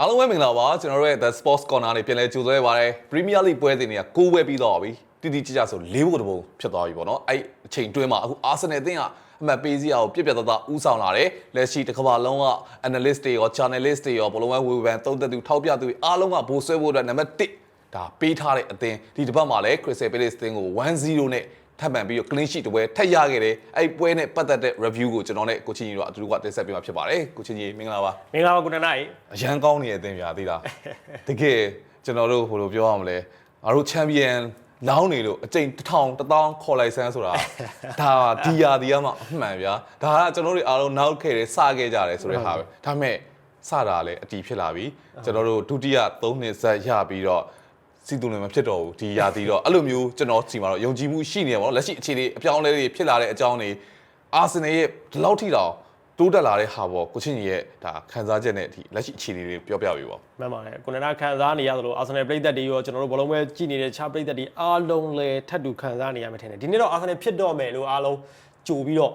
အားလုံးပဲမင်္ဂလာပါကျွန်တော်တို့ရဲ့ The Sports Corner နေပြန်လဲကြိုဆိုရပါတယ် Premier League ပွဲစဉ်တွေက6ပွဲပြီးတော့ပြီတိတိကျကျဆို၄ဘုတ်တစ်ပုံဖြစ်သွားပြီပေါ့နော်အဲ့အချိန်တွင်းမှာအခု Arsenal အသင်းကအမှတ်ပေးစရာကိုပြက်ပြက်သားသားဥဆောင်လာတယ်လက်ရှိတစ်ကမ္ဘာလုံးက analyst တွေရော journalist တွေရောဘလုံးဝဝေဖန်သုံးသပ်သူထောက်ပြသူတွေအားလုံးကဘိုးဆွဲဖို့အတွက်နံပါတ်1ဒါပေးထားတဲ့အသင်းဒီတစ်ပတ်မှာလည်း Crystal Palace အသင်းကို1-0နဲ့ ထပ်မံပြီးတော့ clean sheet တစ်ပွဲထပ်ရခဲ့တယ်အဲ့ပွဲနဲ့ပတ်သက်တဲ့ review ကိုကျွန်တော်နဲ့ကိုချင်းကြီးတို့အတူတူကတင်ဆက်ပေးမှာဖြစ်ပါတယ်ကိုချင်းကြီးမင်္ဂလာပါမင်္ဂလာပါကုဏနိုင်အရန်ကောင်းနေတဲ့အသင်းပြာသိလားတကယ်ကျွန်တော်တို့ဟိုလိုပြောရမလဲငါတို့ချန်ပီယံလောင်းနေလို့အကျိန်တစ်ထောင်တစ်သောင်းခေါ်လိုက်စမ်းဆိုတာဒါဒီယာဒီကမှအမှန်ဗျာဒါကကျွန်တော်တို့အားလုံးနောက်ခဲ့တယ်စခဲ့ကြတယ်ဆိုတဲ့ဟာပဲဒါပေမဲ့စတာလည်းအတီးဖြစ်လာပြီကျွန်တော်တို့ဒုတိယ၃နှစ်ဆက်ရပြီးတော့ စီတူလည်းမဖြစ်တော့ဘူးဒီယာဒီတော့အဲ့လိုမျိုးကျွန်တော်စီမှာတော့ယုံကြည်မှုရှိနေတယ်ပေါ့နော်လက်ရှိအခြေအနေအပြောင်းအလဲတွေဖြစ်လာတဲ့အကြောင်းတွေအာဆင်နယ်ရဲ့ဒီလောက်ထိတောင်တိုးတက်လာတဲ့ဟာပေါ့ကိုချင်းကြီးရဲ့ဒါခံစားချက်နဲ့အထိလက်ရှိအခြေအနေတွေပြောပြပေးပါမှန်ပါတယ်ကုဏနာခံစားနေရသလိုအာဆင်နယ်ပြည်သက်တွေရောကျွန်တော်တို့ဘလုံးပဲကြည်နေတဲ့ခြားပြည်သက်တွေအားလုံးလည်းထပ်တူခံစားနေရမှာထင်တယ်ဒီနေ့တော့အာဆင်နယ်ဖြစ်တော့မယ်လို့အားလုံးကြိုပြီးတော့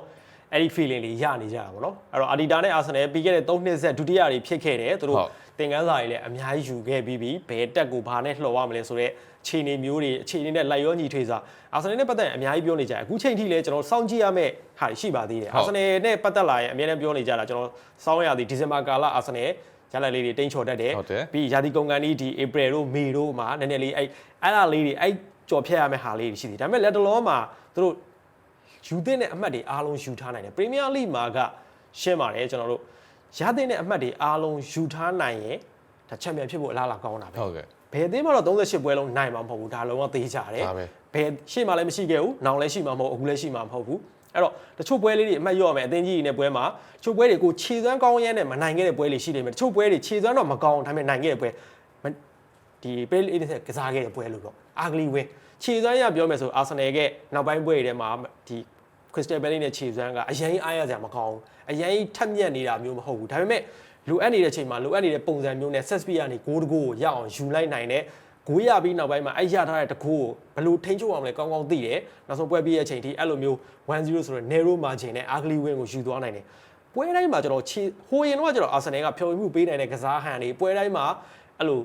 အဲ့ဒီ feeling လေးရနေကြတာပေါ့နော်အဲ့တော့အာဒီတာနဲ့အာဆင်နယ်ပြီးခဲ့တဲ့3နှစ်ဆက်ဒုတိယတွေဖြစ်ခဲ့တယ်သူတို့ဟုတ် သင်ကန်းစာတွေလည်းအများကြီးယူခဲ့ပြီးပြီဘယ်တက်ကိုဘာနဲ့လှော်ရမလဲဆိုတော့ခြေနေမျိုးတွေအခြေအနေနဲ့လိုက်ရောညီထွေးစာအာဆင်နယ်နဲ့ပတ်သက်ရင်အများကြီးပြောနေကြတယ်အခုချိန်ထိလည်းကျွန်တော်စောင့်ကြည့်ရမယ့်ဟာတွေရှိပါသေးတယ်ဟုတ်အာဆင်နယ်နဲ့ပတ်သက်လာရင်အများနဲ့ပြောနေကြတာကျွန်တော်စောင့်ရသည်ဒီဇင်ဘာကာလအာဆင်နယ်ရလိုက်လေးတွေတိန့်ချော်တတ်တယ်ဟုတ်တယ်ပြီးရာသီကုန်ကန်ဒီဒီ April တို့ May တို့မှာနည်းနည်းလေးအဲ့အဲ့ဒါလေးတွေအဲ့ကြော်ဖြတ်ရမယ့်ဟာလေးတွေရှိသေးတယ်ဒါပေမဲ့လက်တလောမှာသူတို့ယူသင့်တဲ့အမှတ်တွေအားလုံးယူထားနိုင်တယ် Premier League မှာကရှင်းပါတယ်ကျွန်တော်တို့ ရသင့်တဲ့အမှတ်တွေအားလုံးယူထားနိုင်ရင်ဒါချန်ပီယံဖြစ်ဖို့အလားအလာကောင်းတာပဲဟုတ်ကဲ့ဘယ်အသင်းမှတော့38ပွဲလုံးနိုင်မှာမဟုတ်ဘူးဒါလုံးဝသေးကြတယ်ဒါပဲဘယ်ရှေ့မှာလည်းမရှိခဲ့ဘူးနောင်လည်းရှိမှာမဟုတ်အခုလည်းရှိမှာမဟုတ်ဘူးအဲ့တော့တချို့ပွဲလေးတွေအမှတ်ရော့မယ်အသင်းကြီးတွေနဲ့ပွဲမှာတချို့ပွဲတွေကိုခြေစွမ်းကောင်းရမ်းနဲ့မနိုင်ခဲ့တဲ့ပွဲတွေရှိနေမယ်တချို့ပွဲတွေခြေစွမ်းတော့မကောင်းဒါပေမဲ့နိုင်ခဲ့တဲ့ပွဲမဒီပေးလေးနဲ့ကစားခဲ့တဲ့ပွဲလို့တော့အာဂလီဝင်းခြေစွမ်းရပြောမယ်ဆိုအာဆင်နယ်ကနောက်ပိုင်းပွဲတွေထဲမှာဒီ Crystal Palace နဲ့ခြေစွမ်းကအရင်အားရစရာမကောင်းဘူးအရင်ထက်မြက်နေတာမျိုးမဟုတ်ဘူးဒါပေမဲ့လိုအပ်နေတဲ့အချိန်မှာလိုအပ်နေတဲ့ပုံစံမျိုးနဲ့ Sespi ကနေဂိုးတကိုးကိုရအောင်ယူလိုက်နိုင်တဲ့ဂိုးရပြီးနောက်ပိုင်းမှာအဲ့ရထားတဲ့တကိုးကိုဘယ်လိုထိန်းချုပ်အောင်လဲကောင်းကောင်းသိတယ်နောက်ဆုံးပွဲပြီးရဲ့အချိန်ထိအဲ့လိုမျိုး1-0ဆိုတော့ narrow margin နဲ့ ugly win ကိုယူသွားနိုင်တယ်ပွဲတိုင်းမှာကျွန်တော်ခြေဟိုရင်တော့ကျွန်တော် Arsenal ကဖြော်ပြမှုပေးနိုင်တဲ့ကစားဟန်တွေပွဲတိုင်းမှာအဲ့လို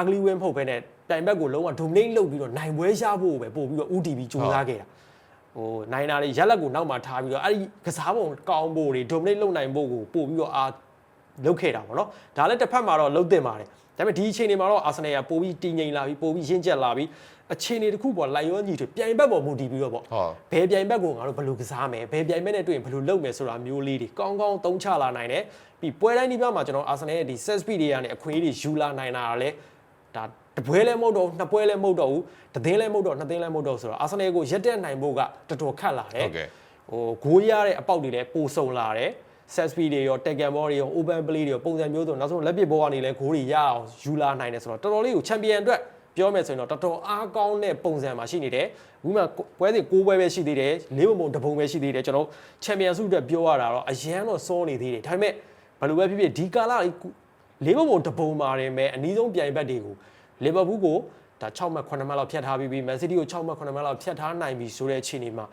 ugly win မဟုတ်ဘဲနဲ့တိုင်ဘက်ကိုလုံးဝ dominate လုပ်ပြီးတော့နိုင်ပွဲရဖို့ပဲပို့ပြီးတော့ UDB ကြိုးစားခဲ့တာ ဟိုနိုင်တာတွေရက်လက်ကိုနောက်မှထားပြီးတော့အဲ့ဒီကစားပုံကောင်းဖို့တွေ dominate လုပ်နိုင်ဖို့ကိုပို့ပြီးတော့အာလုပ်ခဲ့တာပေါ့နော်ဒါလည်းတစ်ဖက်မှာတော့လုပ်တင်ပါတယ်ဒါပေမဲ့ဒီအချိန်တွေမှာတော့အာဆင်နယ်ကပို့ပြီးတည်ငြိမ်လာပြီးပို့ပြီးရင့်ကျက်လာပြီးအခြေအနေတစ်ခုပေါ်လိုက်ရောညီတွေပြိုင်ဘက်ပေါ်မူတည်ပြီးတော့ပေါ့ဟုတ်ဘယ်ပြိုင်ဘက်ကိုငါတို့ဘယ်လိုကစားမယ်ဘယ်ပြိုင်ဘက်နဲ့တွေ့ရင်ဘယ်လိုလုပ်မယ်ဆိုတာမျိုးလေးတွေကောင်းကောင်းသုံးချလာနိုင်တယ်ပြီးပွဲတိုင်းဒီဘက်မှာကျွန်တော်အာဆင်နယ်ရဲ့ဒီ set speed တွေကနေအခွင့်အရေးတွေယူလာနိုင်တာကလည်းဒါ တပွဲလည်းမဟုတ်တော့ဘူးနှစ်ပွဲလည်းမဟုတ်တော့ဘူးတစ်သင်းလည်းမဟုတ်တော့နှစ်သင်းလည်းမဟုတ်တော့ဘူးဆိုတော့အာဆင်နယ်ကိုရက်တက်နိုင်ဖို့ကတော်တော်ခက်လာတယ်ဟုတ်ကဲ့ဟိုဂိုးရတဲ့အပေါက်တွေလည်းပိုဆုံလာတယ် set speed တွေရော tag and ball တွေရော open play တွေရောပုံစံမျိုးစုံနောက်ဆုံးလက်ပစ်ဘောကနေလည်းဂိုးတွေရအောင်ယူလာနိုင်တယ်ဆိုတော့တော်တော်လေးကိုချန်ပီယံအတွက်ပြောမယ်ဆိုရင်တော့တော်တော်အားကောင်းတဲ့ပုံစံမှာရှိနေတယ်အခုမှပွဲစဉ်6ပွဲပဲရှိသေးတယ်၄ပုံပုံတစ်ပုံပဲရှိသေးတယ်ကျွန်တော်ချန်ပီယံစုအတွက်ပြောရတာတော့အရန်တော့စောနေသေးတယ်ဒါပေမဲ့ဘယ်လိုပဲဖြစ်ဖြစ်ဒီကာလလေးပုံပုံတစ်ပုံမှာတင်ပဲအနည်းဆုံးပြိုင်ဘက်တွေကို လီဗာပူးကိုဒါ6မှတ်9မှတ်လောက်ဖြတ်ထားပြီးပြီးမန်စီးတီးကို6မှတ်9မှတ်လောက်ဖြတ်ထားနိုင်ပြီဆိုတဲ့အခြေအနေမှာ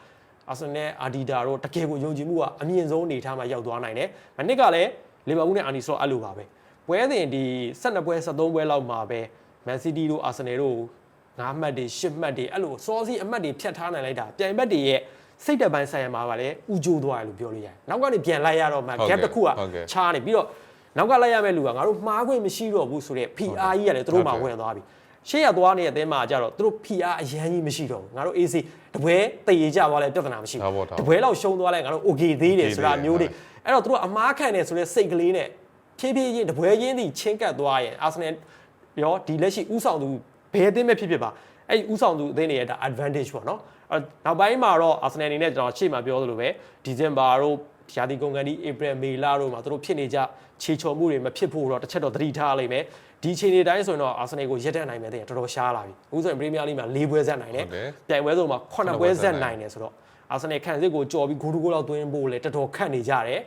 အာဆင်နယ်အာဒီတာတို့တကယ်ကိုယုံကြည်မှုကအမြင့်ဆုံးအနေထားမှာရောက်သွားနိုင်တယ်။မနစ်ကလည်းလီဗာပူးနဲ့အာနီဆိုအဲ့လိုပါပဲ။ပွဲစဉ်ဒီ12ပွဲ13ပွဲလောက်မှာပဲမန်စီးတီးတို့အာဆင်နယ်တို့9မှတ်တွေ10မှတ်တွေအဲ့လိုစောစီအမှတ်တွေဖြတ်ထားနိုင်လိုက်တာပြိုင်ဘက်တွေရဲ့စိတ်တပိုင်းဆိုင်ရာမှာပါလေဥကြိုးသွားတယ်လို့ပြောလို့ရတယ်။နောက်ကနေပြန်လိုက်ရတော့မှဟုတ်ကဲ့ gap တစ်ခုကဟုတ်ကဲ့ချားနေပြီးတော့ နောက်ကလိုက်ရမယ့်လူကငါတို့မှားခွင့်မရှိတော့ဘူးဆိုတော့ PR ကြီးကလည်းသူတို့မှဝင်သွားပြီ။ရှေ့ရသွားနေတဲ့အသင်းမှာကြတော့သူတို့ PR အရန်ကြီးမရှိတော့ဘူးငါတို့ AC တပွဲတည်ရကြသွားလဲပြဿနာမရှိဒါပေါ့ဘူးဒါပေါ့တပွဲလောက်ရှုံးသွားလဲငါတို့ okay သေးတယ် Okay ဆိုတာသေးတယ်မျိုးတွေဟုတ်အဲ့တော့သူတို့အမားခံတယ်ဆိုတဲ့စိတ်ကလေးနဲ့ဖြည်းဖြည်းချင်းတပွဲချင်းစီချင်းကပ်သွားရင် Arsenal ရောဒီလက်ရှိဥဆောင်သူဘယ်အသင်းပဲဖြစ်ဖြစ်ပါအဲ့ဒီဥဆောင်သူအသင်းတွေရဲ့ဒါ advantage ပေါ့နော်အဲ့တော့နောက်ပိုင်းမှာတော့ Arsenal အနေနဲ့ကျွန်တော်ရှေ့မှာပြောသလိုပဲ December တို့ ရာသီကုန်ကန်ဒီ April May လတို့မှာသူတို့ဖြစ်နေကြခြေချော်မှုတွေမဖြစ်ဖို့တော့တစ်ချက်တော့သတိထားလိုက်မယ်ဒီချိန်တွေတိုင်းဆိုရင်တော့ Arsenal ကိုရက်တက်နိုင်မယ်တဲ့တော်တော်ရှားလာပြီအခုဆိုရင် Premier League မှာ၄ပွဲဆက်နိုင်တယ်ဟုတ်တယ်ပြိုင်ပွဲစုံမှာခုနှစ်9ပွဲပွဲဆက်ဆက်နိုင်နိုင်တယ်ဆိုတော့အာဆင်နယ်ခံစစ်ကိုကြော်ပြီးဂိုးတဂိုးလောက်သွင်းဖို့လေတော်တော်ခက်နေကြတယ်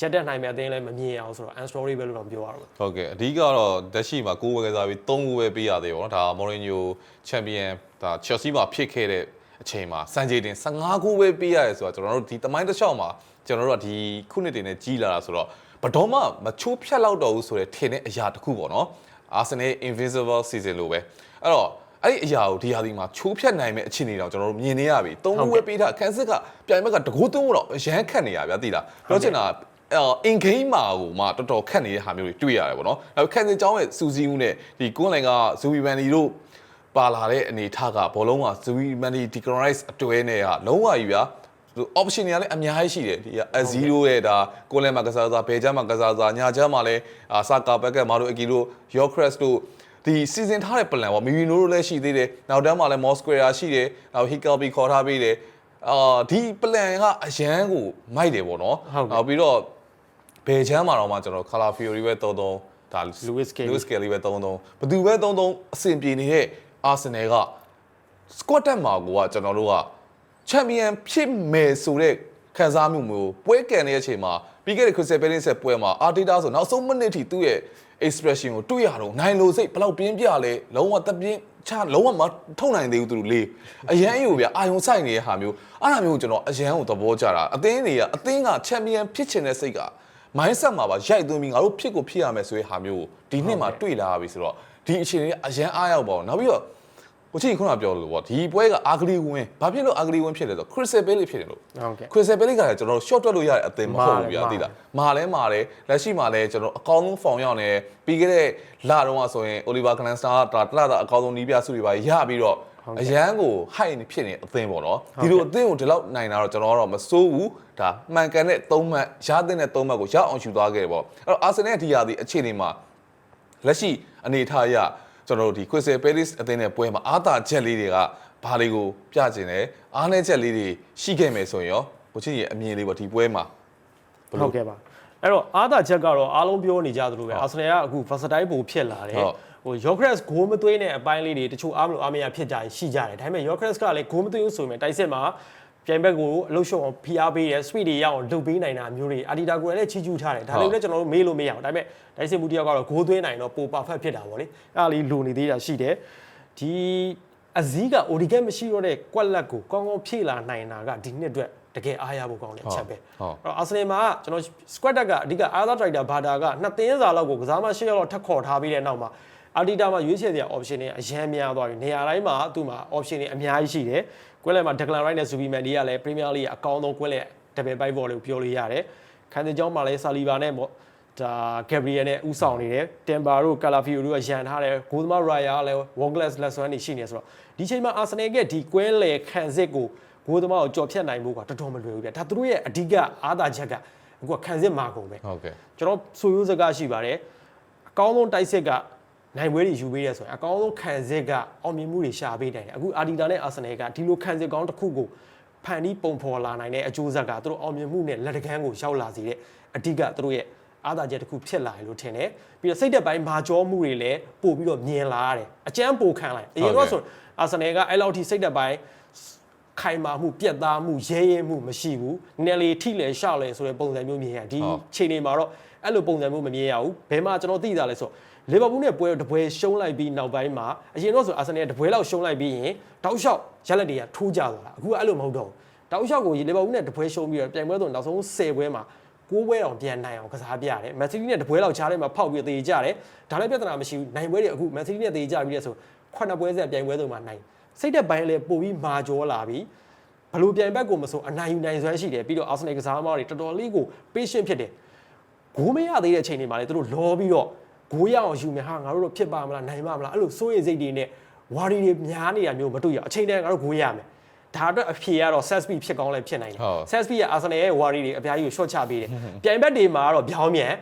ရက်တက်နိုင်မယ်အသင်းလည်းမမြင်အောင်ဆိုတော့ unstory ပဲလို့တော့ပြောရတော့ဟုတ်ကဲ့အဓိကတော့တက်ရှိမှာ9ဝယ်ကစားပြီး3ခုပဲပေးရသေးပါတော့ဒါမော်ရင်ညိုချန်ပီယံဒါချယ်ဆီမှာဖြစ်ခဲ့တဲ့အချိန်မှာစံကြေတင်15ခုပဲပေးရတယ်ဆိုတော့ကျွန်တော်တို့ဒီတမိုင်းတစ်လျှောက်မှာ ကျွန်တော်တို့ကဒီခုနှစ်တင်နဲ့ကြီးလာတာဆိုတော့ဘယ်တော့မှမချိုးဖြတ်လောက်တော့ဘူးဆိုတဲ့ထင်တဲ့အရာတစ်ခုပေါ့နော်အာဆင်နယ် invisible season လို့ပဲအဲ့တော့အဲ့ဒီအရာကိုဒီဟာဒီမှာချိုးဖြတ်နိုင်မဲ့အခြေအနေတော့ကျွန်တော်တို့မြင်နေရပြီသုံးခုပဲပေးထားခန်းစစ်ကပြိုင်ဘက်ကတကူးသုံးတော့ရမ်းခတ်နေရဗျာသိလားပြောချင်တာအော်အင်ဂိမ်းမှာကိုမှတော်တော်ခက်နေတဲ့ဟာမျိုးတွေတွေ့ရတယ်ပေါ့နော်။နောက်ခန်းစစ်ကျောင်းရဲ့စူစီဦးနဲ့ဒီကွန်းလိုင်ကဇူဝီဗန်ဒီတို့ပါလာတဲ့အနေထားကဘောလုံးကဇူဝီဗန်ဒီဒီကရိုရိုက်အတွဲနဲ့ကလုံးဝကြီးဗျာ option တွေကလည်းအများကြီးရှိတယ်ဒီအဇီရိုရဲ့ဒါကိုလန်မှာကစားစားဘယ်ချမ်းမှာကစားစားညာချမ်းမှာလည်းအာဆာကာဘက်ကမာတို့အကီတို့ယောခရက်စ်တို့ဒီစီစဉ်ထားတဲ့ plan ပေါ့မီမီနိုတို့လည်းရှိသေးတယ်နောက်တန်းမှာလည်း Mosquera ရှိတယ်နောက် Hickelby ခေါ်ထားပေးတယ်အာဒီ plan ကအရန်ကိုမိုက်တယ်ပေါ့နော်နောက်ပြီးတော့ဘယ်ချမ်းမှာတော့မှကျွန်တော် Color Fury ပဲတုံးတုံးဒါ Lewis Kelly Lewis Kelly ပဲတုံးတုံးဘယ်သူပဲတုံးတုံးအဆင်ပြေနေတဲ့ Arsenal က squad တက်မှာကိုကကျွန်တော်တို့က ချန်ပီယံဖြစ်မယ်ဆိုတဲ့ခံစားမှုမျိုးပွဲကန်တဲ့အချိန်မှာပြီးခဲ့တဲ့ Crystal Palace ရဲ့ပွဲမှာအာတီတာဆိုနောက်ဆုံးမိနစ်ထိသူ့ရဲ့ expression ကိုတွေ့ရတော့နိုင်လို့စိတ်ဘယ်လောက်ပြင်းပြလဲလုံးဝတပြင်းချလုံးဝမထုတ်နိုင်သေးဘူးသူတို့လေးအရန်ယူဗျအာယုံဆိုင်နေတဲ့ဟာမျိုးအဲ့ဒါမျိုးကိုကျွန်တော်အရန်ကိုသဘောကျတာအသင်းတွေကအသင်းကချန်ပီယံဖြစ်ချင်တဲ့စိတ်က mindset မှာပါရိုက်သွင်းပြီးငါတို့ဖြစ်ကိုဖြစ်ရမယ်ဆိုတဲ့ဟာမျိုးကိုဒီနှစ်မှာတွေ့လာပြီဆိုတော့ဒီအခြေအနေကအရန်အားရောက်ပါတော့နောက်ပြီးတော့ ကိုချင်းခုနပြောလို့ပေါ့ဒီပွဲကအာဂလီဝင်းဘာဖြစ်လို့အာဂလီဝင်းဖြစ်လဲဆိုတော့ Crystal Palace ဖြစ်တယ်လို့ဟုတ်ကဲ့ Crystal Palace ကလည်းကျွန်တော်တို့ short တွက်လို့ရတဲ့အသင်းမဟုတ်ဘူးဗျာမာတယ်သိလားမာလဲမာတယ်လက်ရှိမှာလဲကျွန်တော်အကောင်းဆုံးဖောင်ရောက်နေပြီးခဲ့တဲ့လတုန်းကဆိုရင် Oliver Glasner ကဒါတလတာအကောင်းဆုံးနီးပြစုတွေပါရပြီးတော့အရန်ကို high ဖြစ်နေအသင်းပေါ့နော်ဒီလိုအသင်းကိုဒီလောက်နိုင်တာတော့ကျွန်တော်ကတော့မစိုးဘူးဒါမှန်ကန်တဲ့၃မှတ်ရတဲ့တဲ့၃မှတ်ကိုရအောင်ယူသွားခဲ့တယ်ပေါ့အဲ့တော့ Arsenal ဒီရာဒီအခြေအနေမှာလက်ရှိအနေထားအရ ကျွန်တော်တို့ဒီ Crystal Palace အသင်းနဲ့ပွဲမှာအာသာချက်လေးတွေကဘာတွေကိုပြကျင်လဲအားနည်းချက်လေးတွေရှိခဲ့မယ်ဆိုရင်ရောကိုချင်းရဲ့အမြင်လေးပေါ့ဒီပွဲမှာဘယ်ဟုလိုတ်ကဲ့ပါအဲ့တော့အာသာချက်ကတော့အားလုံးပြောနေကြသလိုပဲအာဆင်နယ်ကအခု versatile ပုံဖြစ်လာတယ်ဟုတ်ဟို Yokres ဂိုးမသွင်းတဲ့အပိုင်းလေးတွေတချို့အားမလို့အားမရဖြစ်ကြရှိကြတယ်ဒါပေမဲ့ Yokres ကလည်းဂိုးမသွင်းဘူးဆိုရင်တိုက်စစ်မှာ ပြိုင်ဘက်ကိုအလုရှုံအောင်ဖိအားပေးတယ် speed တွေရအောင်လုပ်ပေးနိုင်တာမျိုးတွေအာဒီတာကိုလည်းချီးကျူးထားတယ်ဒါလေးလည်းကျွန်တော်တို့မေးလို့မရအောင်ဒါပေမဲ့တိုက်စစ်မှုတယောက်ကတော့ဂိုးသွင်းနိုင်တော့ပို perfect ဖြစ်တာပေါ့လေအဲ့ဒါလေးလိုနေသေးတာရှိတယ်ဒီအဇီးက Odigan မရှိတော့တဲ့ကွက်လက်ကိုကောင်းကောင်းဖြည့်လာနိုင်တာကဒီနှစ်အတွက်တကယ်အားရဖို့ကောင်းတဲ့အချက်ပဲဟုတ်အဲ့တော့အာဆင်နယ်မှာကျွန်တော် squad တက်ကအဓိကအာသာဒရိုက်တာဘာတာကနှစ်သင်းစာလောက်ကိုကစားမရှစ်ယောက်လောက်ထပ်ခေါ်ထားပြီးတဲ့နောက်မှာအာတီတာမှာရွေးချယ်စရာ option တွေအများများသွားပြီနေရာတိုင်းမှာသူ့မှာ option တွေအများကြီးရှိတယ် ကွဲလဲမှာ Declan Rice နဲ့ Zubimendi ကလည်း Premier League အကောင်းဆုံးကွဲလဲ double bite ball လို့ပြောလို့ရတယ်ခန်းစင်ကျောင်းမှာလည်း Saliba နဲ့ပေါ့ဒါ Gabriel နဲ့ဥဆောင်နေတယ် Timber တို့ Calafiori တို့ကရန်ထားတယ် Golden Raya ကလည်း World Class lesson တွေရှိနေဆိုတော့ဒီချိန်မှာ Arsenal ကဒီကွဲလဲခံစစ်ကိုဂိုးသမားကိုကြော်ဖြတ်နိုင်ဖို့ကတော်တော်မလွယ်ဘူးဗျဒါသူတို့ရဲ့အဓိကအားသာချက်ကအခုကခံစစ်မာကုန်ပဲဟုတ်ကဲ့ကျွန်တော်ဆိုရိုးစကားရှိပါတယ်အကောင်းဆုံးတိုက်စစ်က နိုင်ပွဲတွေယူပေးရဆိုရင်အကောင်းဆုံးခံစစ်ကအောင်မြင်မှုတွေရှာပေးနိုင်တယ်အခုအာဒီတာနဲ့အာဆင်နယ်ကဒီလိုခံစစ်ကောင်းတစ်ခုကိုဖန်ပြီးပုံဖော်လာနိုင်တဲ့အကျိုးဆက်ကသူတို့အောင်မြင်မှုနဲ့လက်တကန်းကိုရောက်လာစေတဲ့အဓိကသူတို့ရဲ့အားသာချက်တစ်ခုဖြစ်လာတယ်လို့ထင်တယ်ပြီးတော့စိတ်သက်ပိုင်းမာကြောမှုတွေလည်းပို့ပြီးတော့မြင်လာရတယ်အကျန်းပိုခံလိုက်အရင်တော့ဆိုအာဆင်နယ်ကအဲ့လောက်ထိစိတ်သက်ပိုင်းခိုင်မာမှုပြက်သားမှုရဲရဲမှုမရှိဘူးနည်းလေထိလေရှောက်လေဆိုတဲ့ပုံစံမျိုးမြင်ရဒီဟုတ်ချိန်တွေမှာတော့အဲ့လိုပုံစံမျိုးမမြင်ရဘူးဘယ်မှာကျွန်တော်သိတာလဲဆို လီဗာပူးနဲ့ပွဲတပွဲရှုံးလိုက်ပြီးနောက်ပိုင်းမှာအရင်တော့ဆိုအာဆင်နယ်ကတပွဲလောက်ရှုံးလိုက်ပြီးရင်တောက်လျှောက်ရက်လက်တွေကထိုးကြသွားတာအခုကအဲ့လိုမဟုတ်တော့ဘူးတောက်လျှောက်ကိုလီဗာပူးနဲ့တပွဲရှုံးပြီးတော့ပြိုင်ပွဲဆိုနောက်ဆုံး10ပွဲမှာကိုးပွဲအောင်ပြန်နိုင်အောင်ကစားပြရတယ်မန်စီးတီးနဲ့တပွဲလောက်ချားထဲမှာဖောက်ပြီးသေကြတယ်ဒါလည်းပြဿနာမရှိဘူးနိုင်ပွဲတွေအခုမန်စီးတီးနဲ့သေကြပြီးတဲ့ဆိုခုနှစ်ပွဲဆက်ပြိုင်ပွဲဆုံးမှာနိုင်စိတ်သက်ပိုင်းလည်းပို့ပြီးမာကြောလာပြီးဘလို့ပြိုင်ဘက်ကိုမဆိုအနိုင်ယူနိုင်စွမ်းရှိတယ်ပြီးတော့အာဆင်နယ်ကစားသမားတွေတော်တော်လေးကို patient ဖြစ်တယ်ဂိုးမရသေးတဲ့အချိန်တွေမှာလေသူတို့လောပြီးတော့ ဂိုးရအောင်ယူမယ်ဟာငါတို့တော့ဖြစ်ပါမလားနိုင်ပါမလားအဲ့လိုစိုးရိမ်စိတ်တွေနဲ့ဝါရီတွေများနေတာမျိုးမတွေ့ရအောင်အချိန်တည်းငါတို့ဂိုးရမယ်ဒါအတွက်အဖြေကတော့ Sesby ဖြစ်ကောင်းလည်းဖြစ်နိုင်တယ်ဟုတ် Sesby ကအာဆင်နယ်ရဲ့ဝါရီတွေအများကြီးကို short ချပေးတယ်ပြိုင်ဘက်တွေမှာကတော့ပြောင်းမြန်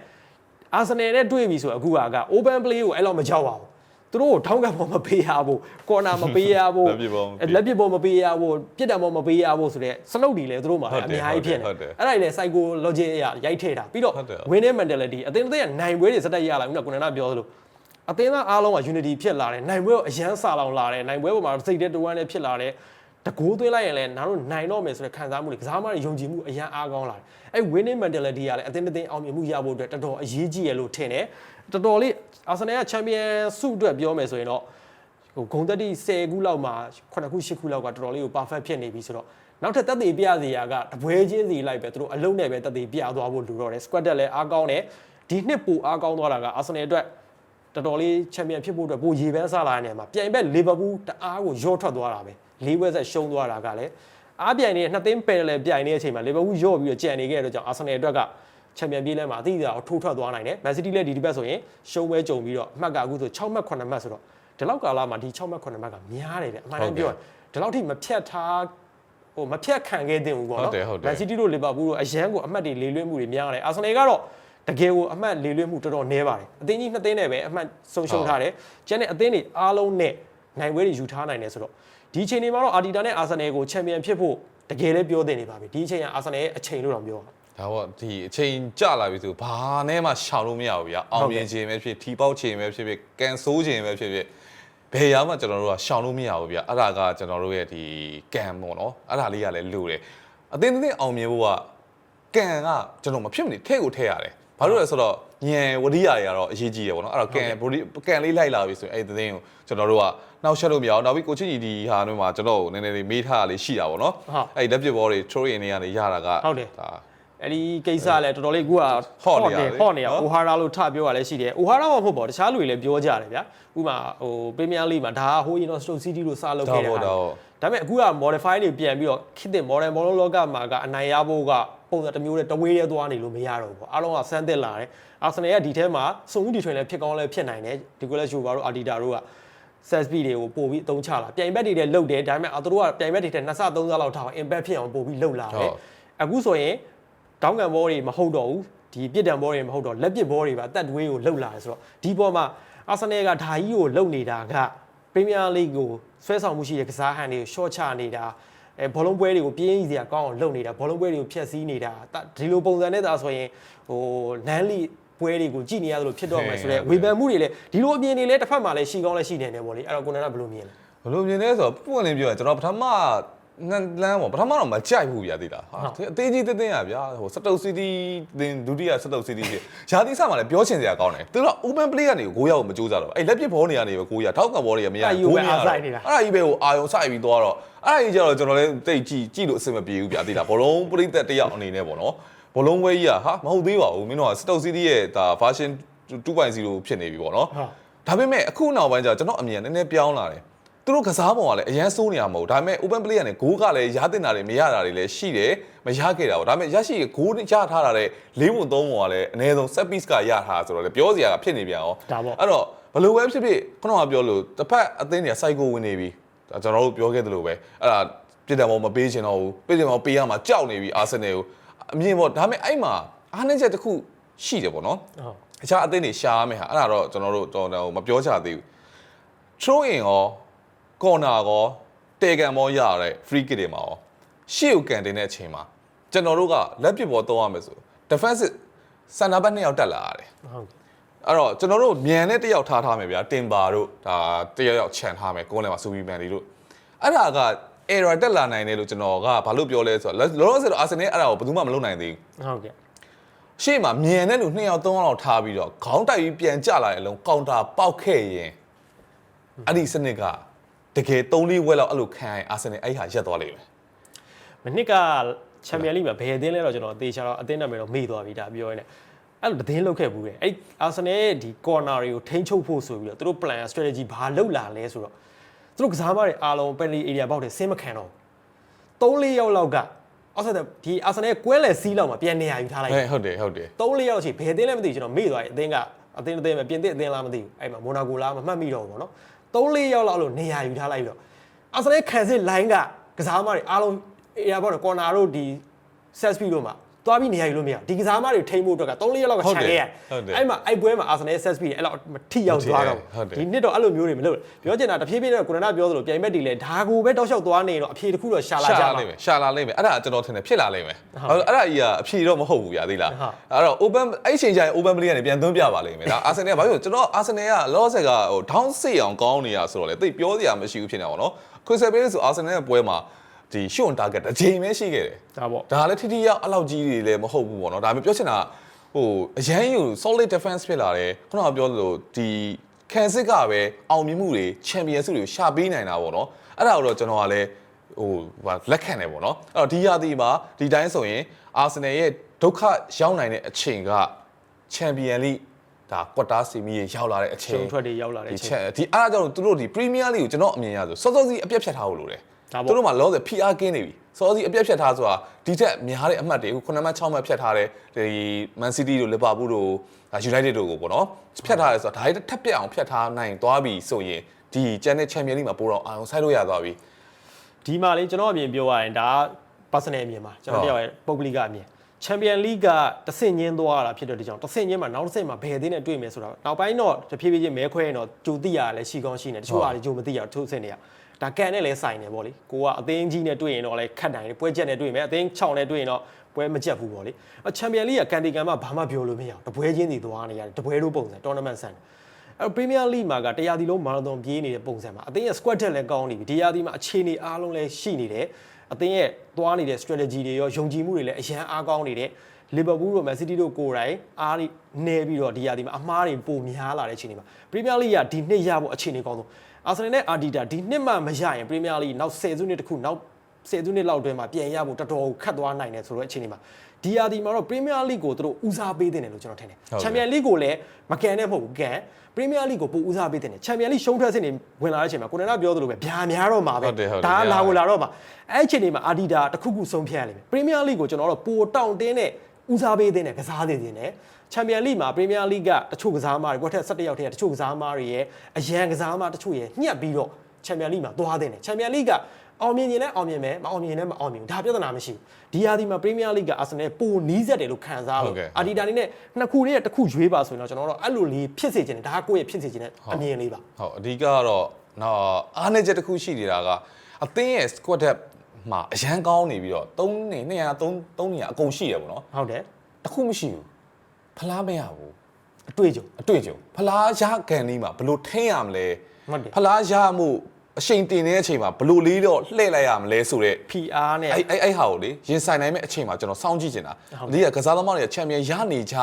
အာဆင်နယ်နဲ့တွေ့ပြီဆိုအခုကက open play ကိုအဲ့လောက်မကြောက်ပါဘူး သူတို့ကိုထောင်းကပ်ပေါ်မပေးရဘူးကော်နာမပေးရဘူးလက်ပစ်ပေါ်မပေးလက်ပစ်ပေါ်မပေးရဘူးပြစ်ဒဏ်ပေါ်မပေးရဘူးဆိုတော့စလုတ်တွေလည်းသူတို့မှာဟုတ်အတယ်များကြီးဖြစ်နေဟုတ်တယ်အဲ့ဒါတွေလည်း psychology အရရိုက်ထည့်တာပြီးတော့ဟုတ်တယ် winning mentality အသင်းအသင်းကနိုင်ပွဲတွေစတက်ရလာခုနကကုဏနာပြောသလိုအသင်းသားအားလုံးက unity ဖြစ်လာတယ်နိုင်ပွဲကိုအရန်စာလောင်လာတယ်နိုင်ပွဲပေါ်မှာစိတ်တဲ့တဝမ်းနဲ့ဖြစ်လာတယ်တကိုးသွင်းလိုက်ရင်လည်းနားတို့နိုင်တော့မယ်ဆိုတဲ့ခံစားမှုတွေကစားမတွေယုံကြည်မှုအရန်အားကောင်းလာတယ်အဲ့ winning mentality ကလည်းအသင်းတစ်သင်းအောင်မြင်မှုရဖို့အတွက်တော်တော်အရေးကြီးရလို့ထင်တယ်တော်တော်လေး အာဆင်နယ်ကချန်ပီယံဆုအတွက်ပြောမယ်ဆိုရင်တော့ဟိုဂုံတက်တီ10ခုလောက်မှာ9ခု10ခုလောက်ကတော်တော်လေးကို perfect ဖြစ်နေပြီဆိုတော့နောက်ထပ်တက်သေးပြစီရာကတပွဲချင်းစီလိုက်ပဲသူတို့အလုံးနဲ့ပဲတက်သေးပြသွားဖို့လူတော့တယ် squad တက်လည်းအားကောင်းတယ်ဒီနှစ်ပိုအားကောင်းသွားတာကအာဆင်နယ်အတွက်တော်တော်လေးချန်ပီယံဖြစ်ဖို့အတွက်ပိုရေပန်းစားလာတဲ့နေရာမှာပြိုင်ဘက်လီဗာပူးတအားကိုရော့ထွက်သွားတာပဲလေးဘက်ဆက်ရှုံးသွားတာကလည်းအားပြိုင်နေတဲ့နှစ်သိန်းပယ်လည်းပြိုင်နေတဲ့အချိန်မှာလီဗာပူးရော့ပြီးတော့ကြံနေခဲ့တဲ့အတွက်ကြောင့်အာဆင်နယ်အတွက်က ချန်ပီယံပြေးလဲမှာအသီးအသာကိုထိုးထွက်သွားနိုင်တယ်မန်စီးတီးလည်းဒီဒီဘက်ဆိုရင်ရှုံးပွဲကြုံပြီးတော့အမှတ်ကအခုဆို6မှတ်9မှတ်ဆိုတော့ဒီလောက်ကာလမှာဒီ6မှတ်9မှတ်ကများတယ်တဲ့အမှန်တမ်းပြောရင်ဒီလောက်ထိမဖြတ်ထားဟိုမဖြတ်ခံခဲ့တဲ့ဘူးပေါ့နော်ဟုတ်တယ်ဟုတ်တယ်မန်စီးတီးတို့လီဗာပူးတို့အရန်ကိုအမှတ်တွေလေလွင့်မှုတွေများတယ်အာဆင်နယ်ကတော့တကယ်ကိုအမှတ်လေလွင့်မှုတော်တော်နည်းပါတယ်အသင်းကြီးနှစ်သင်းနဲ့ပဲအမှတ်ဆုံးရှုံးထားတယ်ကျန်တဲ့အသင်းတွေအားလုံးနဲ့နိုင်ပွဲတွေယူထားနိုင်တယ်ဆိုတော့ဒီအချိန်တွေမှာတော့အာတီတာနဲ့အာဆင်နယ်ကိုချန်ပီယံဖြစ်ဖို့တကယ်လည်းပြောတင်နေပါပြီဒီအချိန်ကအာဆင်နယ်ရဲ့အချိန်လို့တော့ပြောတာ ဒါပေါ့ဒီအချိန်ကြလာပြီဆိုဘာနဲ့မှရှောင်လို့မရဘူးဗျာအောင်မြင်ခြင်းပဲဖြစ်ထီပေါက်ခြင်းပဲဖြစ်ဖြစ်ကန်ဆိုးခြင်းပဲဖြစ်ဖြစ်ဘယ်ရောက်မှကျွန်တော်တို့ကရှောင်လို့မရဘူးဗျာအဲ့ဒါကကျွန်တော်တို့ရဲ့ဒီကန်ပေါ့နော်အဲ့ဒါလေးကလည်းလူတယ်အတင်းတင်းအောင်မြင်ဖို့ကကန်ကကျွန်တော်မဖြစ်မနေထဲ့ကိုထဲ့ရတယ်ဘာလို့လဲဆိုတော့ညံဝရိယတွေကတော့အရေးကြီးတယ်ပေါ့နော်အဲ့တော့ကန်ဘိုဒီကန်လေးလိုက်လာပြီဆိုရင်အဲ့ဒီတင်းကိုကျွန်တော်တို့ကနှောက်ရှက်လို့မရအောင်နောက်ပြီးကိုချစ်ကြီးဒီဟာတို့မှာကျွန်တော်ကိုနည်းနည်းလေးမေးထားတာလေးရှိတာပေါ့နော်ဟုတ်အဲ့ဒီလက်ပစ်ဘောတွေ throw in တွေကနေရတာကဟုတ်တယ်ဒါ အဲ့ဒီကိစ္စလည်းတော်တော်လေးကူကဟော့နေရတယ်ဟော့နေရနော်အိုဟာရာလို့ထပြောရလဲရှိတယ်အိုဟာရာမဟုတ်ပါဘူးတခြားလူတွေလည်းပြောကြတယ်ဗျာဥပမာဟိုပရီးမီးယားလိမှာဒါကဟိုရင်တော့စတုတ်စီးတီးလို့စလုပ်ခဲ့တဲ့ဟာဒါပေါ့ဒါပေါ့ဒါပေမဲ့အခုက modify တွေပြန်ပြီးတော့ခစ်တဲ့ modern ဘောလုံးလောကမှာကအနိုင်ရဖို့ကပုံစံတစ်မျိုးနဲ့တဝေးရဲသွားနေလို့မရတော့ဘူးပေါ့အားလုံးကစမ်းသစ်လာတယ်အာဆင်နယ်ကဒီထဲမှာစုံဦးဒီထွင်လည်းဖြစ်ကောင်းလည်းဖြစ်နိုင်တယ်ဒီကိုလည်းရှူပါတို့အာဒီတာတို့က set speed တွေကိုပို့ပြီးအသုံးချလာပြိုင်ဘက်တွေလည်းလုတ်တယ်ဒါပေမဲ့သူတို့ကပြိုင်ဘက်တွေထက်နှစ်ဆသုံးဆလောက်ထားအောင် impact ဖြစ်အောင်ပို့ပြီးလုတ်လာတယ်အခုဆိုရင် တောင်းကန်ဘောတွေမဟုတ်တော့ဘူးဒီပြစ်ဒဏ်ဘောတွေမဟုတ်တော့လက်ပစ်ဘောတွေပါအသက်တွေးကိုလုတ်လာတယ်ဆိုတော့ဒီပေါ်မှာအာဆင်နယ်ကဓာကြီးကိုလုတ်နေတာကပရီးမီးယားလိကိုဆွဲဆောင်မှုရှိတဲ့ကစားဟန်တွေကို short ချနေတာအဲဘောလုံးပွဲတွေကိုပြင်းရည်စရာကောင်းအောင်လုပ်နေတာဘောလုံးပွဲတွေကိုဖျက်ဆီးနေတာဒီလိုပုံစံနဲ့သာဆိုရင်ဟိုနန်းလီပွဲတွေကိုကြည်နေရသလိုဖြစ်တော့မယ်ဆိုတော့ဝေဖန်မှုတွေလည်းဒီလိုအမြင်တွေလည်းတစ်ဖက်မှာလည်းရှိကောင်းလည်းရှိနေတယ်ပေါ့လေအဲ့တော့ကိုနန္ဒဘယ်လိုမြင်လဲဘယ်လိုမြင်လဲဆိုတော့ပွင့်လင်းပြောရင်ကျွန်တော်ပထမ နန်းလန်းပေါ့ပထမတော့မကြိုက်ဘူးဗျာသိလားဟာဟုတ်အသေးကြီးတင်းတင်းရဗျာဟိုစတုတ်စီတီတင်ဒုတိယစတုတ်စီတီဖြစ်ယာတိဆမှလည်းပြောချင်စရာကောင်းတယ်သူက open play ကနေကို9ရောက်မကြိုးစားတော့အဲ့လက်ပစ်ဘောနေကနေပဲ9ရောက်ထောက်ကဘောတွေကမရအဲ့ယူပဲအားစိုက်နေတာအဲ့ဒါကြီးပဲဟိုအာယုံစိုက်ပြီးသွားတော့အဲ့ဒါကြီးကျတော့ကျွန်တော်လည်းတိတ်ကြည့်ကြည့်လို့အဆင်မပြေဘူးဗျာသိလားဘောလုံးပရိသတ်တစ်ယောက်အနေနဲ့ပေါ့နော်ဘောလုံးဝဲကြီးကဟာမဟုတ်သေးပါဘူးမင်းတို့ကစတုတ်စီတီရဲ့ဒါ version 2.0ဖြစ်နေပြီပေါ့နော်ဟုတ်ဒါပေမဲ့အခုနောက်ပိုင်းကျတော့ကျွန်တော်အမြင်ကနည်းနည်းပြောင်းလာတယ် သူတို့ကစားပုံကလည်းအရန်စိုးနေရမဟုတ်ဒါပေမဲ့ open play ကနေဂိုးကလည်းရတင်တာတွေမရတာတွေလည်းရှိတယ်မရခဲ့တာပေါ့ဒါပေမဲ့ရရှိဂိုးရထားတာတဲ့၄ပုံ၃ပုံကလည်းအနည်းဆုံး set piece ကရထားဆိုတော့လေပြောစရာကဖြစ်နေပြန်ရောဒါပေါ့အဲ့တော့ဘယ်လိုပဲဖြစ်ဖြစ်ခုနကပြောလို့တစ်ဖက်အသင်းတွေက cycle ဝင်နေပြီဒါကျွန်တော်တို့ပြောခဲ့သလိုပဲအဲ့ဒါပြည်တယ်မောမပေးချင်တော့ဘူးပြည်တယ်မောပေးရမှာကြောက်နေပြီအာဆင်နယ်ကိုအမြင်ပေါ့ဒါပေမဲ့အဲ့မှာအားနည်းချက်တစ်ခုရှိတယ်ပေါ့နော်ဟုတ်အခြားအသင်းတွေရှာရမယ်ဟာအဲ့ဒါတော့ကျွန်တော်တို့တော်တော်မပြောချသေးဘူး throw in ရော corner ရောတေကန်မောရတဲ့ free kick တွေမှာရောရှေ့ကိုကန်တင်တဲ့အချိန်မှာကျွန်တော်တို့ကလက်ပစ်ဘောတော့ရမယ်ဆို defensive center back နှစ်ယောက်တက်လာရတယ်ဟုတ်ကဲ့အဲ့တော့ကျွန်တော်တို့မြန်တဲ့တစ်ယောက်ထားထားမယ်ဗျာတင်ပါတို့ဒါတစ်ယောက်ယောက်ခြံထားမယ်ကိုယ်လည်းမှာစူပီမန်တွေတို့အဲ့ဒါက error တက်လာနိုင်တယ်လို့ကျွန်တော်ကဘာလို့ပြောလဲဆိုတော့လောလောဆယ်တော့ Arsenal အဲ့ဒါကိုဘယ်သူမှမလုပ်နိုင်သေးဘူးဟုတ်ကဲ့ရှေ့မှာမြန်တဲ့လူနှစ်ယောက်သုံးယောက်လောက်ထားပြီးတော့ခေါင်းတိုက်ပြီးပြန်ကျလာတဲ့အလုံးကောင်တာပေါက်ခဲ့ရင်အဲ့ဒီစနစ်က တကယ်3လေးဝက်လောက်အဲ့လိုခံရင်အာဆင်နယ်အဲ့ဟာရက်သွားလိမ့်မယ်မနစ်ကချန်ပီယံလိမှာဘယ်အသင်းလဲတော့ကျွန်တော်အသေးချာတော့အသင်းနာမည်တော့မေ့သွားပြီဒါပြောရင်းနဲ့အဲ့လိုသတင်းလုပ်ခဲ့ဘူးတဲ့အဲ့အာဆင်နယ်ရဲ့ဒီ corner တွေကိုထိန်းချုပ်ဖို့ဆိုပြီးတော့သူတို့ plan strategy ဘာလုပ်လာလဲဆိုတော့သူတို့ကစားမတွေအားလုံး penalty area ပေါက်တယ်ဆင်းမခံတော့ဘူး3-4ယောက်လောက်ကအောက်ဆက်ဒီအာဆင်နယ်ကွဲလဲစီးလောက်မှာပြန်နေရာယူထားလိုက်ဟဲ့ဟုတ်တယ်ဟုတ်တယ်3-4ယောက်ရှိဘယ်အသင်းလဲမသိဘူးကျွန်တော်မေ့သွားပြီအသင်းကအသင်းအသင်းပဲပြင်သစ်အသင်းလားမသိဘူးအဲ့မှာမိုနာကိုလားမမှတ်မိတော့ဘူးပေါ့နော် 3-4ယောက်လောက်လို့နေရာယူထားလိုက်ပြီးတော့အာဆင်နယ်ခံစစ် line ကကစားမတွေအားလုံး area ပေါ့နော် corner တို့ဒီ set speed တို့မှာ သွားပြီးနေရာယူလို့မရဘူးဒီကစားမတွေထိမ့်ဖို့အတွက်က3-4ယောက်ကခြံခဲ့ရတယ်အဲ့မှာအဲ့ပွဲမှာအာဆင်နယ် set speed အဲ့လောက်မထိရောက်သွားတော့ဒီနှစ်တော့အဲ့လိုမျိုးတွေမလုပ်ပြောချင်တာတဖြည်းဖြည်းနဲ့ကိုရနာပြောသလိုပြိုင်ဘက်တွေလည်းဒါကိုပဲတောက်လျှောက်သွားနေတော့အဖြေတစ်ခုတော့ရှာလာရှာကြလာပါလိမ့်မယ်ရှာလာလိမ့်မယ်အဲ့ဒါကျွန်တော်ထင်တယ်ဖြစ်လာလိမ့်မယ်ဟုတ်အဲ့ဒါကြီးကအဖြေတော့မဟုတ်ဘူးဗျာသိလားဟုတ်အဲ့တော့ open အဲ့ချိန်ကျရင် open play ကနေပြန်သွင်းပြပါလိမ့်မယ်ဒါအာဆင်နယ်ကဘာလို့လဲကျွန်တော်အာဆင်နယ်ကလောဆက်ကဟို down စိတ်အောင်ကောင်းနေရဆိုတော့လေသိပ်ပြောစရာမရှိဘူးဖြစ်နေတာပေါ့နော်ခွစ်ဆယ်ပေးဆိုအာဆင်နယ်ရဲ့ပွဲမှာ ဒီရှွန်တာဂက်တစ်ချိန်ပဲရှိခဲ့တယ်ဒါပေါ့ဒါလည်းထိထိရောက်အလောက်ကြီးတွေလည်းမဟုတ်ဘူးပေါ့နော်ဒါပေမဲ့ပြောချင်တာကဟိုအရန်ယူ solid defense ဖြစ်လာတယ်ခုနကပြောသလိုဒီခံစစ်ကပဲအောင်မြင်မှုတွေချန်ပီယံဆုတွေကိုရှာပေးနိုင်တာပေါ့နော်အဲ့ဒါကိုတော့ကျွန်တော်ကလည်းဟိုဟာလက်ခံတယ်ပေါ့နော်အဲ့တော့ဒီရာသီမှာဒီတိုင်းဆိုရင်အာဆင်နယ်ရဲ့ဒုက္ခရောက်နိုင်တဲ့အချိန်ကချန်ပီယံလိဒါကွတ်တာဆီမီရဲ့ရောက်လာတဲ့အချိန်ရှုံထွက်တွေရောက်လာတဲ့ဒီအချချိန်က်ဒီအားကြောင့်သူတို့ဒီပရီးမီးယားလိကိုကျွန်တော်အမြင်ရဆိုစောစောစီးအပြတ်ဖြတ်ထားဖို့လိုတယ် ဒါပေါ့သူတို့မှာလောဆယ် PR ကင်းနေပြီစောစောစီးအပြတ်ဖြတ်ထားဆိုတာဒီထက်များတဲ့အမှတ်တွေအခု9မှတ်6မှတ်ဖြတ်ထားတယ်ဒီ Man City တို့ Liverpool တို့ United တို့ကိုပေါ့နော်ဖြတ်ထားတယ်ဆိုတာဒါတွေထပ်ပြတ်အောင်ဖြတ်ထားနိုင်သွားပြီဆိုရင်ဒီကျန်တဲ့ Champions League မှာပိုတော့အာရုံစိုက်လို့ရသွားပြီဒီမှာလေကျွန်တော်အမြင်ပြောရရင်ဒါ personal အမြင်ပါကျွန်တော်တယောက်ရဲ့ပုဂ္ဂလိကအမြင် Champion League ကတဆင့်ချင်းသွားတာဖြစ်တဲ့ကြောင့်တဆင့်ချင်းမှာနောက်တစ်ဆင့်မှာဘယ်အသင်းနဲ့တွေ့မယ်ဆိုတာနောက်ပိုင်းတော့တဖြည်းဖြည်းချင်းမဲခွဲရင်တော့ကြိုသိရလည်းရှိကောင်းရှိနေတချို့အားတွေကြိုမသိရထို့အဆင့်တွေက ဒါကန်နဲ့လည်းဆိုင်နေပေါ့လေကိုကအသင်းကြီးနဲ့တွေ့ရင်တော့လည်းခတ်နိုင်တယ်ပွဲချက်နဲ့တွေ့မယ်အသင်း6နဲ့တွေ့ရင်တော့ပွဲမကြက်ဘူးပေါ့လေအချန်ပီယံလိကကန်တီကန်မှာဘာမှပြောလို့မရအောင်တပွဲချင်းစီသွားနေရတယ်တပွဲတို့ပုံစံ tournament ဆန်တယ်အဲ့တော့ Premier League မှာကတရားဒီလုံးမာရသွန်ပြေးနေတဲ့ပုံစံမှာအသင်းရဲ့ squad တက်လည်းကောင်းနေပြီဒီရာဒီမှာအခြေအနေအားလုံးလည်းရှိနေတယ်အသင်းရဲ့သွားနေတဲ့ strategy တွေရောယုံကြည်မှုတွေလည်းအရန်အားကောင်းနေတယ် Liverpool တို့ Man City တို့ကိုယ်တိုင်အားနေပြီးတော့ဒီရာဒီမှာအမားတွေပိုများလာတဲ့အခြေအနေမှာ Premier League ကဒီနှစ်ရဖို့အခြေအနေကောင်းဆုံး Arsenal နဲ့ Arteta ဒီနှစ်မှမရရင် Premier League နောက်10စုနှစ်တခုနောက်10စုနှစ်လောက်အတွင်းမှာပြန်ရဖို့တော်တော်ခတ်သွားနိုင်တယ်ဆိုတော့အခြေအနေမှာဒီရာဒီမှာတော့ Premier League ကိုသူတို့ဦးစားပေးတင်တယ်လို့ကျွန်တော်ထင်တယ်ဟုတ်ကဲ့ Champions League ကိုလည်းမကန်နဲ့မဟုတ်ဘူးကန် Premier League ကိုပိုဦးစားပေးတင်တယ် Champions League ရှုံးထွက်စစ်နေဝင်လာတဲ့အချိန်မှာကိုနနာပြောသလိုပဲဗျာများတော့မှာပဲဟုတ်တယ်ဟုတ်တယ်ဒါဗျာလာကိုလာတော့မှာအဲ့အချိန်ဒီမှာ Adidas တစ်ခုခုဆုံးဖြတ်ရလိမ့်မယ် Premier League ကိုကျွန်တော်တို့ပိုတောင့်တင်းတဲ့ ဦးစားပေးတင်တယ်ကစားတင်တင်တယ် Champions League မှာ Premier League ကတချို့ကစားသမားတွေကွက်ထက်17ယောက်တည်းကတချို့ကစားသမားတွေရဲ့အရန်ကစားသမားတချို့ရဲ့ညှက်ပြီးတော့ Champions League မှာသွားတင်တယ် Champions League ကအောင်မြင်ရင်လည်းအောင်မြင်မယ်မအောင်မြင်ရင်လည်းမအောင်မြင်ဘူးဒါပြဿနာမရှိဘူးဒီဟာဒီမှာ Premier League က Arsenal ပိုနီးစက်တယ်လို့ခံစားဟုလို့တ်ကဲ့အာဒီတာနေနဲ့နှစ်ခုလေးတစ်ခုရွေးပါဆိုရင်တော့ကျွန်တော်တို့အဲ့လိုလေးဖြစ်စေချင်တယ်ဒါကကိုယ့်ရဲ့ဖြစ်စေချင်တဲ့အမြင်လေးပါဟုတ်အဓိကကတော့နော်အားနေချက်တစ်ခုရှိနေတာကအသင်းရဲ့ squad depth မှာအရန်ကောင်းနေပြီးတော့3နေ200 3 3နေရအကုန်ရှိတယ်ပေါ့နော်ဟုတ်တယ်တစ်ခုမရှိဘူးဖလားမရဘူးအတွေ့အကြုံအတွေ့အကြုံဖလားရကန်ဒီမှာဘယ်လို့ထိန်းရမလဲဟုတ်တယ်ဖလားရမှုအချိန်တင်နေတဲ့အချိန်မှာဘယ်လို့လေးတော့လှည့်လိုက်ရမလဲဆိုတော့ PR နဲ့အဲ့အဲ့အဲ့ဟာကိုလေရင်ဆိုင်နိုင်မဲ့အချိန်မှာကျွန်တော်စောင့်ကြည့်နေတာဟုတ်ဒီကကစားသမားတွေကချန်ပီယံရနေကြ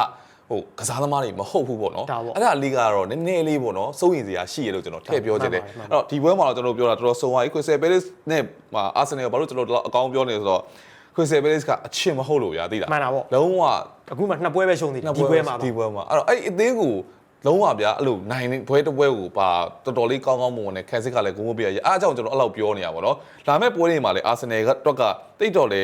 ဟိုကစားသမားတွေမဟုတ်ဘူးပေါ့နော်ဒါပေါ့အဲ့ဒါလီကတော့နည်းနည်းလေးပေါ့နော်စိုးရင်စရာရှိရလို့ကျွန်တော်ထည့်ပြောချင်တယ်မှန်အဲ့ပါတယ်တော့ဒီပွဲမှာတော့ကျွန်တော်ပြောတာတော်တော်ဆုံးသွားပြီခွေဆယ်ပဲလစ်နဲ့အာဆင်နယ်ဘာလို့ကျွန်တော်အကောင်းပြောနေဆိုတော့ခွေဆယ်ပဲလစ်ကအချစ်မဟုတ်လို့ဗျာသိလားမှန်တာပေါ့လုံးဝအခုမှနှစ်ပွဲပဲရှုံးသေးတယ်ဒီပွဲမှာပါဒီပွဲမှာအဲ့တော့အဲ့ဒီအသေးကိုလုံးဝဗျာအဲ့လိုနိုင်နေဘွဲတစ်ပွဲကိုပါတော်တော်လေးကောင်းကောင်းမွန်မွန်နဲ့ခက်စစ်ကလည်းဂုဏ်မပြရအားကြောင့်ကျွန်တော်အဲ့လောက်ပြောနေရပါတော့။လာမဲ့ပွဲတွေမှာလည်းအာဆင်နယ်ကတော့ကတိတ်တော့လေ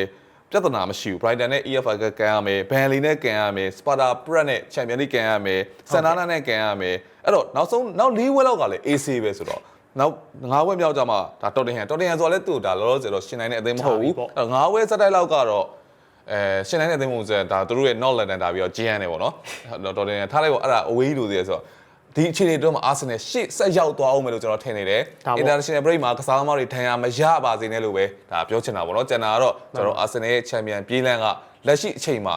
ပြဿနာမရှိဘူး။ Brighton နဲ့ EFL ကကန်ရမယ်။ Burnley နဲ့ကန်ရမယ်။ Sparta Prague နဲ့ Champions League ကန်ရမယ်။ Santana နဲ့ကန်ရမယ်။အဲ့တော့နောက်ဆုံးနောက်၄ပွဲလောက်ကလည်း AC ပဲဆိုတော့နောက်၅ပွဲမြောက်ကြမှာဒါ Tottenham Tottenham ဆိုတော့လည်းသူ့ဒါလောလောဆယ်တော့ရှင်နိုင်တဲ့အသင်းမဟုတ်ဘူးကြာပြီပေါ့။အဲ့တော့၅ပွဲစက်တိုက်လောက်ကတော့အဲရှင်နိုင်တဲ့အသင်းပုံစံဒါသူတို့ရဲ့ not London ဒါပြီးတော့ GN နေပေါ့နော်။တော်တယ်ထားလိုက်ပေါ့အဲ့ဒါ away လို့သေးရဆိုတော့ ဒီအခြေအနေတော့မှာ Arsenal ရှေ့ဆက်ရောက်သွားအောင်မယ်လို့ကျွန်တော်ထင်နေတယ်ဒါပေါ့ International break မှာကစားသမားတွေထံရမရပါစေနဲ့လို့ပဲဒါပြောချင်တာပေါ့နော်။ကျန်တာကတော့ကျွန်တော် Arsenal ရဲ့ Champion ပြေးလန်းကလက်ရှိအချိန်မှာ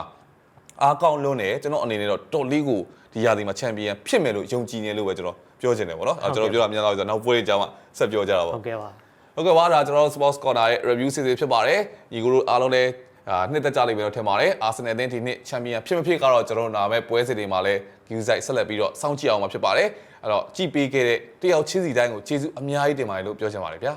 အားကောင်းလွန်းတယ်ကျွန်တော်အနေနဲ့တော့တော်လေးကိုဒီရာသီမှာ Champion ဖြစ်မယ်လို့ယုံကြည်နေလို့ပဲကျွန်တော်ပြောချင်တယ်ပေါ့နော်။အဲ့တော့ကျွန်တော်ပြောတာမြန်သွားပြီဆိုတော့နောက်ပွဲတွေကြာမှဆက်ပြောကြတာပေါ့ဟုတ်ကဲ့ပါဟုတ်ကဲ့ပါဒါကျွန်တော်တို့ Sports Corner ရဲ့ review series ဖြစ်ပါတယ်ညီကိုတို့အားလုံးလည်းအာ နှစ်သက်ကြလိမ့်မယ်လို့ထင်ပါတယ် Arsenal အသင်းဒီနှစ်ချန်ပီယံဖြစ်မဖြစ်ကတော့ကျွန်တော်တို့နာမဲ့ပွဲစဉ်တွေမှာလည်း view site ဆက်လက်ပြီးတော့စောင့်ကြည့်အောင်မှာဖြစ်ပါတယ်အဲ့တော့ကြည့်ပေးခဲ့တဲ့တယောက်ချင်းစီတိုင်းကိုကျေးဇူးအများကြီးတင်ပါတယ်လို့ပြောချင်ပါတယ်ဗျာ